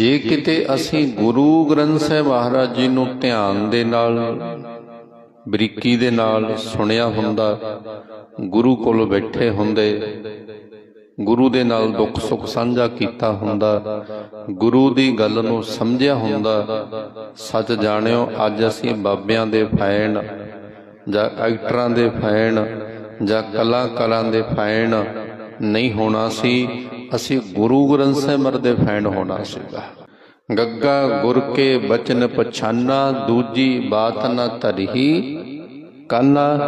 ਜੇ ਕਿਤੇ ਅਸੀਂ ਗੁਰੂ ਗ੍ਰੰਥ ਸਾਹਿਬ ਮਹਾਰਾਜ ਜੀ ਨੂੰ ਧਿਆਨ ਦੇ ਨਾਲ, ਬਰੀਕੀ ਦੇ ਨਾਲ ਸੁਣਿਆ ਹੁੰਦਾ, ਗੁਰੂ ਕੋਲ ਬੈਠੇ ਹੁੰਦੇ, ਗੁਰੂ ਦੇ ਨਾਲ ਦੁੱਖ ਸੁੱਖ ਸਾਂਝਾ ਕੀਤਾ ਹੁੰਦਾ, ਗੁਰੂ ਦੀ ਗੱਲ ਨੂੰ ਸਮਝਿਆ ਹੁੰਦਾ, ਸੱਚ ਜਾਣਿਓ, ਅੱਜ ਅਸੀਂ ਬਾਬਿਆਂ ਦੇ ਫੈਨ ਜਾਂ ਐਕਟਰਾਂ ਦੇ ਫੈਨ ਜਾਂ ਕਲਾਕਾਰਾਂ ਦੇ ਫੈਨ ਨਹੀਂ ਹੋਣਾ ਸੀ, ਅਸੀਂ ਗੁਰੂ ਗ੍ਰੰਥ ਸਾਹਿਬ ਮਰ ਦੇ ਫੈਨ ਹੋਣਾ ਸੀਗਾ। ਗੱਗਾ ਗੁਰ ਕੇ ਬਚਨ ਪਛਾਨਾ, ਦੂਜੀ ਬਾਤ ਨਾ ਧਰਹੀ ਕਾਨਾ,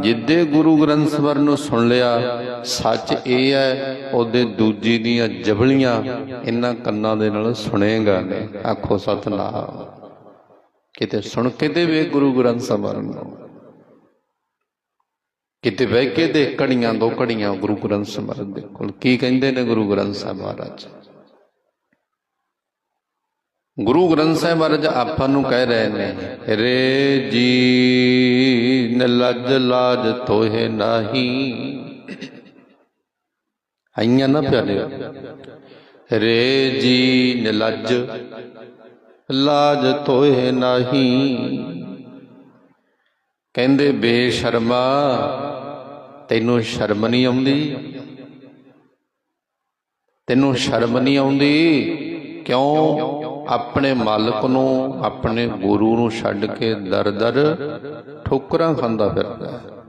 ਜਿੱਦੇ ਗੁਰੂ ਗ੍ਰੰਥ ਸਾਹਿਬ ਨੂੰ ਸੁਣ ਲਿਆ, ਸੱਚ ਇਹ ਹੈ, ਉਹਦੇ ਦੂਜੀ ਦੀਆਂ ਜਬਲੀਆਂ ਇਹਨਾਂ ਕੰਨਾਂ ਦੇ ਨਾਲ ਸੁਣੇਗਾ ਨੇ। ਆਖੋ ਸਤਨਾਮ। ਕਿਤੇ ਸੁਣ ਕੇ ਦੇ ਗੁਰੂ ਗ੍ਰੰਥ ਸਾਹਿਬ ਨੂੰ। ਕਿਤੇ ਬਹਿ ਕੇ ਦੇ ਕੜੀਆਂ ਦੋ ਕੜੀਆਂ ਗੁਰੂ ਗ੍ਰੰਥ ਸਾਹਿਬ ਦੇ ਕੋਲ। ਕੀ ਕਹਿੰਦੇ ਨੇ ਗੁਰੂ ਗ੍ਰੰਥ ਸਾਹਿਬ ਮਹਾਰਾਜ? ਗੁਰੂ ਗ੍ਰੰਥ ਸਾਹਿਬ ਮਹਾਰਾਜ, ਆਪਾਂ ਨੂੰ ਕਹਿ ਰਹੇ ਨੇ, ਰੇ ਜੀ ਨਲਜ ਲਾਜ ਤੋਹੇ ਨਾਹੀ। ਆਈਆਂ ਨਾ ਪਿਆਰੇ ਰੇ ਜੀ ਨਲਜ ਲਾਜ ਤੋਹੇ ਨਾਹੀ। ਕਹਿੰਦੇ, ਬੇਸ਼ਰਮਾ, ਤੈਨੂੰ ਸ਼ਰਮ ਨਹੀਂ ਆਉਂਦੀ? ਤੈਨੂੰ ਸ਼ਰਮ ਨਹੀਂ ਆਉਂਦੀ? ਕਿਉਂ? ਆਪਣੇ ਮਾਲਕ ਨੂੰ, ਆਪਣੇ ਗੁਰੂ ਨੂੰ ਛੱਡ ਕੇ ਦਰ ਦਰ ਠੋਕਰਾਂ ਖਾਂਦਾ ਫਿਰਦਾ ਹੈ।